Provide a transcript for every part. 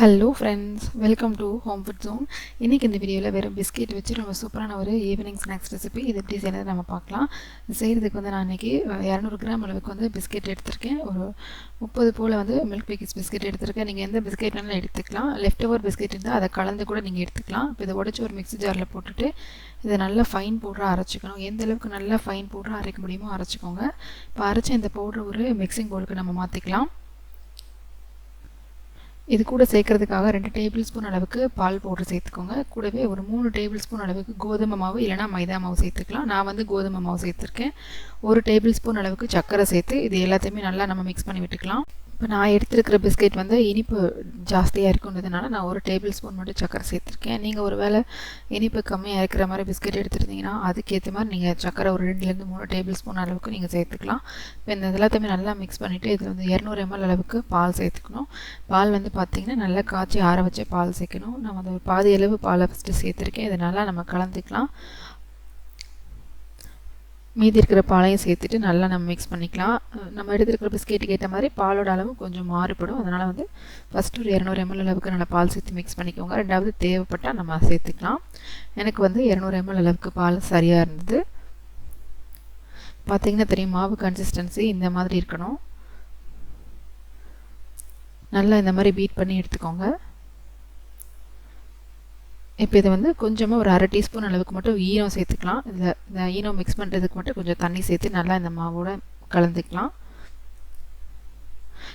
Hello friends welcome to home food zone இன்றைக்கி இந்த வீடியோவில் வெறும் பிஸ்கெட் வச்சு ரொம்ப சூப்பரான ஒரு ஈவினிங் ஸ்நாக்ஸ் ரெசிபி இது எப்படி செய்யறது நம்ம பார்க்கலாம். செய்கிறதுக்கு வந்து நான் இன்றைக்கி இரநூறு கிராம் அளவுக்கு வந்து பிஸ்கெட் எடுத்திருக்கேன். ஒரு முப்பது போல் வந்து மில்க் பேக்கெட்ஸ் பிஸ்கெட் எடுத்திருக்கேன். நீங்கள் எந்த பிஸ்கெட் வேணாலும் எடுத்துக்கலாம். லெஃப்ட் ஓவர் பிஸ்கெட் இருந்தால் அதை கலந்து கூட நீங்கள் எடுத்துக்கலாம். இப்போ இதை உடச்சி ஒரு மிக்ஸி ஜாரில் போட்டுட்டு இதை நல்லா ஃபைன் பவுடராக அரைச்சிக்கணும். எந்த அளவுக்கு நல்லா ஃபைன் பவுடராக அரைக்க முடியுமோ அரைச்சிக்கோங்க. இப்போ அரைச்ச இந்த பவுடர் ஒரு மிக்சிங் பவுலுக்கு நம்ம மாற்றிக்கலாம் இது கூட சேர்க்கறதுக்காக ரெண்டு டேபிள் ஸ்பூன் அளவுக்கு பால் பவுடர் சேர்த்துக்கோங்க. கூடவே ஒரு மூணு டேபிள் ஸ்பூன் அளவுக்கு கோதுமை மாவு இல்லைனா மைதா மாவு சேர்த்துக்கலாம். நான் வந்து கோதுமை மாவு சேர்த்துருக்கேன். ஒரு டேபிள் ஸ்பூன் அளவுக்கு சர்க்கரை சேர்த்து இது எல்லாத்தையுமே நல்லா நம்ம மிக்ஸ் பண்ணி விட்டுக்கலாம். இப்போ நான் எடுத்துருக்கிற பிஸ்கெட் வந்து இனிப்பு ஜாஸ்தியாக இருக்குன்றதுனால நான் ஒரு டேபிள் ஸ்பூன் மட்டும் சக்கரை சேர்த்துருக்கேன். நீங்கள் ஒரு வேளை இனிப்பு கம்மியாக இருக்கிற மாதிரி பிஸ்கெட் எடுத்துருந்தீங்கன்னா அதுக்கேற்ற மாதிரி நீங்கள் சக்கரை ஒரு ரெண்டுலேருந்து மூணு டேபிள் ஸ்பூன் அளவுக்கு நீங்கள் சேர்த்துக்கலாம். இப்போ இந்த எல்லாத்தையுமே நல்லா மிக்ஸ் பண்ணிவிட்டு இதில் வந்து இரநூறு எம்எல் அளவுக்கு பால் சேர்த்துக்கணும். பால் வந்து பார்த்திங்கன்னா நல்லா காய்ச்சி ஆற வச்சு பால் சேர்க்கணும். நான் வந்து ஒரு பாதி அளவு பாலை ஃபஸ்ட்டு சேர்த்துருக்கேன். இதை நல்லா நம்ம கலந்துக்கலாம். மீதி இருக்கிற பாலையும் சேர்த்துட்டு நல்லா நம்ம மிக்ஸ் பண்ணிக்கலாம். நம்ம எடுத்துருக்கிற பிஸ்கெட்டுக்கு ஏற்ற மாதிரி பாலோட அளவு கொஞ்சம் மாறுபடும். அதனால் வந்து ஃபஸ்ட்டு ஒரு இரநூறு எம்எல் அளவுக்கு நல்லா பால் சேர்த்து மிக்ஸ் பண்ணிக்கோங்க. ரெண்டாவது தேவைப்பட்டால் நம்ம சேர்த்துக்கலாம். எனக்கு வந்து இரநூறு எம்எல் அளவுக்கு பால் சரியாக இருந்தது. பார்த்திங்கன்னா தெரியும் மாவு கன்சிஸ்டன்சி இந்த மாதிரி இருக்கணும். நல்லா இந்த மாதிரி பீட் பண்ணி எடுத்துக்கோங்க. இப்போ இதை வந்து கொஞ்சமாக ஒரு அரை டீஸ்பூன் அளவுக்கு மட்டும் ஈனம் சேர்த்துக்கலாம். இதில் இந்த ஈனம் மிக்ஸ் பண்ணுறதுக்கு மட்டும் கொஞ்சம் தண்ணி சேர்த்து நல்லா இந்த மாவோட கலந்துக்கலாம்.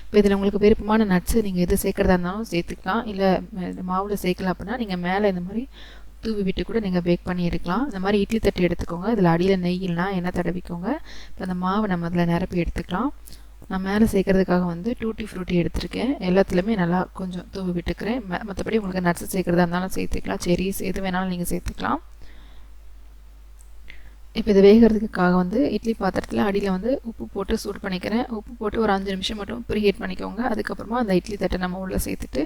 இப்போ இதில் உங்களுக்கு விருப்பமான நட்ஸு நீங்கள் எது சேர்க்குறதா இருந்தாலும் சேர்த்துக்கலாம். இல்லை இந்த மாவில் சேர்க்கல அப்படின்னா நீங்கள் மேலே இந்த மாதிரி தூவி விட்டு கூட நீங்கள் பேக் பண்ணி எடுக்கலாம் இந்த மாதிரி இட்லி தட்டு எடுத்துக்கோங்க. இதில் அடியில் நெய் இல்லைனா எண்ணெய் தடவிக்கோங்க. இப்போ அந்த மாவை நம்ம அதில் நிரப்பி எடுத்துக்கலாம். நான் மேலே சேர்க்கறதுக்காக வந்து டூட்டி ஃப்ரூட்டி எடுத்திருக்கேன். எல்லாத்துலேயுமே நல்லா கொஞ்சம் தூவி விட்டுக்கிறேன். மற்றபடி உங்களுக்கு நட்ஸ் சேர்க்குறதா இருந்தாலும் சேர்த்துக்கலாம். செரிஸ் எது வேணாலும் நீங்கள் சேர்த்துக்கலாம். இப்போ இது வேகிறதுக்காக வந்து இட்லி பாத்திரத்தில் அடியில் வந்து உப்பு போட்டு சூடு பண்ணிக்கிறேன். உப்பு போட்டு ஒரு அஞ்சு நிமிஷம் மட்டும் ப்ரீஹீட் பண்ணிக்கோங்க. அதுக்கப்புறமா அந்த இட்லி தட்டை நம்ம உள்ளே சேர்த்துட்டு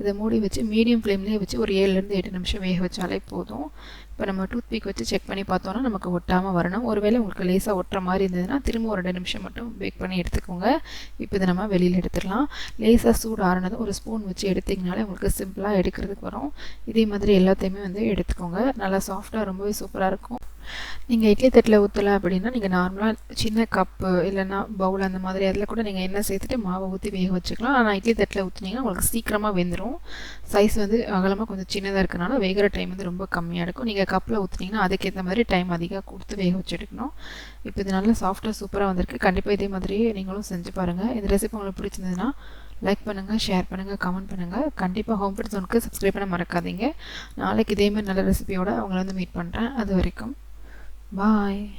இதை மூடி வச்சு மீடியம் ஃப்ளேம்லேயே வச்சு ஒரு ஏழுலேருந்து எட்டு நிமிஷம் வேக வச்சாலே போதும். இப்போ நம்ம டூத் பிக் வச்சு செக் பண்ணி பார்த்தோன்னா நமக்கு ஒட்டாமல் வரணும். ஒருவேளை உங்களுக்கு லேசாக ஒட்டுற மாதிரி இருந்ததுன்னா திரும்ப ஒரு ரெண்டு நிமிஷம் மட்டும் பேக் பண்ணி எடுத்துக்கோங்க. இப்போ இதை நம்ம வெளியில் எடுத்துடலாம். லேசாக சூடு ஆறினதும் ஒரு ஸ்பூன் வச்சு எடுத்திங்கனாலே உங்களுக்கு சிம்பிளாக எடுக்கிறதுக்கு வரும். இதே மாதிரி எல்லாத்தையுமே வந்து எடுத்துக்கோங்க. நல்லா சாஃப்டாக ரொம்பவே சூப்பராக இருக்கும். நீங்கள் இட்லி தட்டில் ஊற்றலை அப்படின்னா நீங்கள் நார்மலாக சின்ன கப்பு இல்லைன்னா பவுல் அந்த மாதிரி அதில் கூட நீங்கள் எண்ணெய் சேர்த்துட்டு மாவை ஊற்றி வேக வச்சுக்கலாம். ஆனால் இட்லி தட்டில் ஊற்றினீங்கன்னா உங்களுக்கு சீக்கிரமாக வெந்துடும் சைஸ் வந்து அகலமாக கொஞ்சம் சின்னதாக இருக்கனால வேகிற டைம் வந்து ரொம்ப கம்மியாக இருக்கும். நீங்கள் கப்பில் ஊற்றினீங்கன்னா அதுக்கேற்ற மாதிரி டைம் அதிகமாக கொடுத்து வேக வச்சுருக்கணும் இப்போ இது நல்லா சாஃப்டாக சூப்பராக வந்திருக்கு. கண்டிப்பாக இதே மாதிரியே நீங்களும் செஞ்சு பாருங்கள் இந்த ரெசிபி உங்களுக்கு பிடிச்சிருந்ததுன்னா லைக் பண்ணுங்கள் ஷேர் பண்ணுங்கள் கமெண்ட் பண்ணுங்கள் கண்டிப்பாக ஹோம் ஃபுட் ஜோனுக்கு சப்ஸ்கிரைப் பண்ண மறக்காதீங்க. நாளைக்கு இதேமாதிரி நல்ல ரெசிபியோடு அவங்கள வந்து மீட் பண்ணுறேன் அது வரைக்கும் Bye.